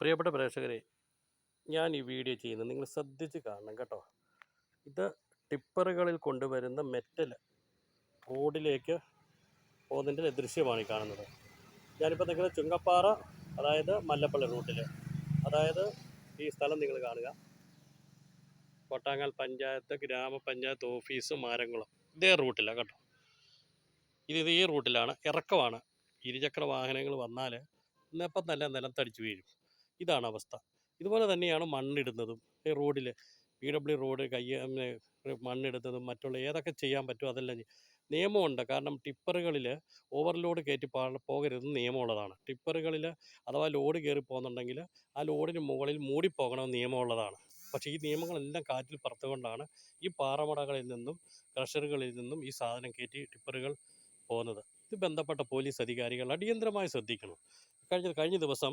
പ്രിയപ്പെട്ട പ്രേക്ഷകരെ ഞാൻ ഈ വീഡിയോ ചെയ്യുന്നത് നിങ്ങൾ ശ്രദ്ധിച്ച് കാണണം കേട്ടോ. ഇത് ടിപ്പറുകളിൽ കൊണ്ടുവരുന്ന മെറ്റൽ റോഡിലേക്ക് പോകുന്നതിന്റെ ദൃശ്യമാണ് ഈ കാണുന്നത്. ഞാനിപ്പോൾ നിൽക്കുന്നത് ചുങ്കപ്പാറ അതായത് മല്ലപ്പള്ളി റൂട്ടിൽ അതായത് ഈ സ്ഥലം നിങ്ങൾ കാണുക. കോട്ടാങ്ങൽ പഞ്ചായത്ത് ഗ്രാമപഞ്ചായത്ത് ഓഫീസ് മാരംകുളം ഇതേ റൂട്ടിലാണ് കേട്ടോ. ഇത് ഇത് ഈ റൂട്ടിലാണ്. ഇറക്കമാണ്. ഇരുചക്ര വാഹനങ്ങൾ വന്നാൽ ഇന്നിപ്പം തന്നെ നിലത്തടിച്ച് വീഴും. ഇതാണ് അവസ്ഥ. ഇതുപോലെ തന്നെയാണ് മണ്ണിടുന്നതും. ഈ റോഡിൽ പി ഡബ്ല്യു റോഡ് കയ്യ മണ്ണിടുന്നതും മറ്റുള്ള ഏതൊക്കെ ചെയ്യാൻ പറ്റുമോ അതെല്ലാം നിയമമുണ്ട്. കാരണം ടിപ്പറുകളിൽ ഓവർലോഡ് കയറ്റി പാ പോകരുതെന്ന് നിയമമുള്ളതാണ്. ടിപ്പറുകളിൽ അഥവാ ലോഡ് കയറി പോകുന്നുണ്ടെങ്കിൽ ആ ലോഡിന് മുകളിൽ മൂടിപ്പോകണമെന്ന് നിയമമുള്ളതാണ്. പക്ഷേ ഈ നിയമങ്ങളെല്ലാം കാറ്റിൽ പറത്തുകൊണ്ടാണ് ഈ പാറമടകളിൽ നിന്നും ക്രഷറുകളിൽ നിന്നും ഈ സാധനം കയറ്റി ടിപ്പറുകൾ പോകുന്നത്. ഇത് ബന്ധപ്പെട്ട പോലീസ് അധികാരികൾ അടിയന്തരമായി ശ്രദ്ധിക്കണം. കഴിഞ്ഞ കഴിഞ്ഞ ദിവസം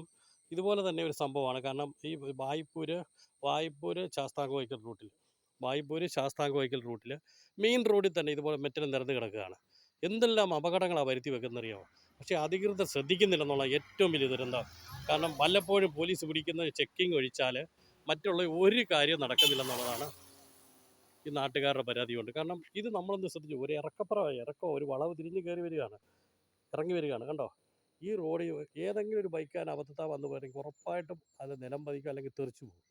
ഇതുപോലെ തന്നെ ഒരു സംഭവമാണ്. കാരണം ഈ വായ്പൂര് വായ്പൂര് ശാസ്താംകോയ്ക്കൽ റൂട്ടിൽ വായ്പൂര് ശാസ്താംകോയ്ക്കൽ റൂട്ടിൽ മെയിൻ റോഡിൽ തന്നെ ഇതുപോലെ മെറ്റൽ നിരന്ന് കിടക്കുകയാണ്. എന്തെല്ലാം അപകടങ്ങളാണ് വരുത്തി വെക്കുന്നറിയാമോ പക്ഷേ അധികൃതർ ശ്രദ്ധിക്കുന്നില്ലെന്നുള്ള ഏറ്റവും വലിയ ദുരന്തം. കാരണം വല്ലപ്പോഴും പോലീസ് പിടിക്കുന്ന ചെക്കിംഗ് ഒഴിച്ചാൽ മറ്റുള്ള ഒരു കാര്യവും നടക്കുന്നില്ലെന്നുള്ളതാണ് ഈ നാട്ടുകാരുടെ പരാതിയുണ്ട്. കാരണം ഇത് നമ്മളൊന്ന് ശ്രദ്ധിച്ചു ഒരു ഇറക്കപ്പുറം ഇറക്കം ഒരു വളവ് തിരിഞ്ഞ് കയറി വരികയാണ്. ഇറങ്ങി വരികയാണ്. കണ്ടോ? ഈ റോഡ് ഏതെങ്കിലും ഒരു ബൈക്കാൻ അബദ്ധത്താ വന്നു പോയെങ്കിൽ ഉറപ്പായിട്ടും അത് നിലം പതിക്കും അല്ലെങ്കിൽ തെറിച്ചു പോകും.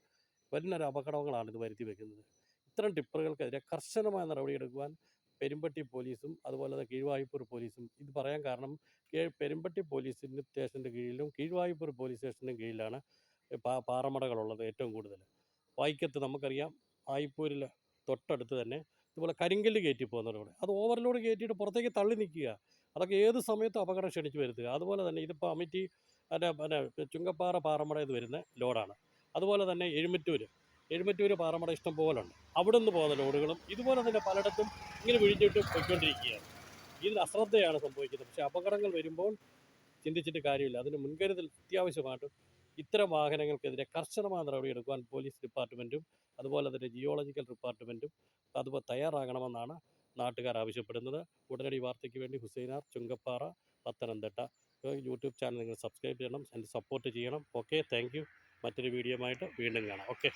വലിയൊരു അപകടങ്ങളാണ് ഇത് വരുത്തി വെക്കുന്നത്. ഇത്തരം ടിപ്പറുകൾക്കെതിരെ കർശനമായ നടപടിയെടുക്കുവാൻ പെരുമ്പട്ടി പോലീസും അതുപോലെ തന്നെ കീഴ്വായൂപ്പൂർ പോലീസും ഇത് പറയാൻ കാരണം പെരുമ്പട്ടി പോലീസിന്റെ സ്റ്റേഷന്റെ കീഴിലും കീഴ്വായൂപ്പൂർ പോലീസ് സ്റ്റേഷന്റെ കീഴിലാണ് പാ പാറമടകളുള്ളത് ഏറ്റവും കൂടുതൽ. വൈക്കത്ത് നമുക്കറിയാം ആയിപ്പൂരിൽ തൊട്ടടുത്ത് തന്നെ ഇതുപോലെ കരിങ്കല്ല് കയറ്റി പോകുന്ന റോഡ് അത് ഓവർലോഡ് കയറ്റിയിട്ട് പുറത്തേക്ക് തള്ളി നിൽക്കുക. അതൊക്കെ ഏത് സമയത്തും അപകടം ക്ഷണിച്ച് വരുത്തുക. അതുപോലെ തന്നെ ഇതിപ്പോൾ അമിറ്റി അതിന്റെ പിന്നെ ചുങ്കപ്പാറ പാറമട ഇത് വരുന്ന ലോഡാണ്. അതുപോലെ തന്നെ എഴുമറ്റൂർ എഴുമറ്റൂർ പാറമട ഇഷ്ടം പോലെ ഉണ്ട് അവിടെ നിന്ന് പോകുന്ന ലോഡുകളും ഇതുപോലെ തന്നെ പലയിടത്തും ഇങ്ങനെ വിഴിഞ്ഞിട്ട് പോയിക്കൊണ്ടിരിക്കുകയാണ്. ഇതിൽ അശ്രദ്ധയാണ് സംഭവിക്കുന്നത്. പക്ഷേ അപകടങ്ങൾ വരുമ്പോൾ ചിന്തിച്ചിട്ട് കാര്യമില്ല. അതിന് മുൻകരുതൽ അത്യാവശ്യമായിട്ടും ഇത്തരം വാഹനങ്ങൾക്കെതിരെ കർശനമായ നടപടിയെടുക്കുവാൻ പോലീസ് ഡിപ്പാർട്ട്മെന്റും അതുപോലെ തന്നെ ജിയോളജിക്കൽ ഡിപ്പാർട്ട്മെന്റും അതുപോലെ തയ്യാറാകണമെന്നാണ് നാട്ടുകാർ ആവശ്യപ്പെടുന്നത്. ഉടനടി വാർത്തയ്ക്ക് വേണ്ടി ഹുസൈനാർ ചുങ്കപ്പാറ പത്തനംതിട്ട. യൂട്യൂബ് ചാനൽ നിങ്ങൾ സബ്സ്ക്രൈബ് ചെയ്യണം എന്റെ സപ്പോർട്ട് ചെയ്യണം. ഓക്കെ താങ്ക് മറ്റൊരു വീഡിയോ ആയിട്ട് വീണ്ടും കാണാം. ഓക്കെ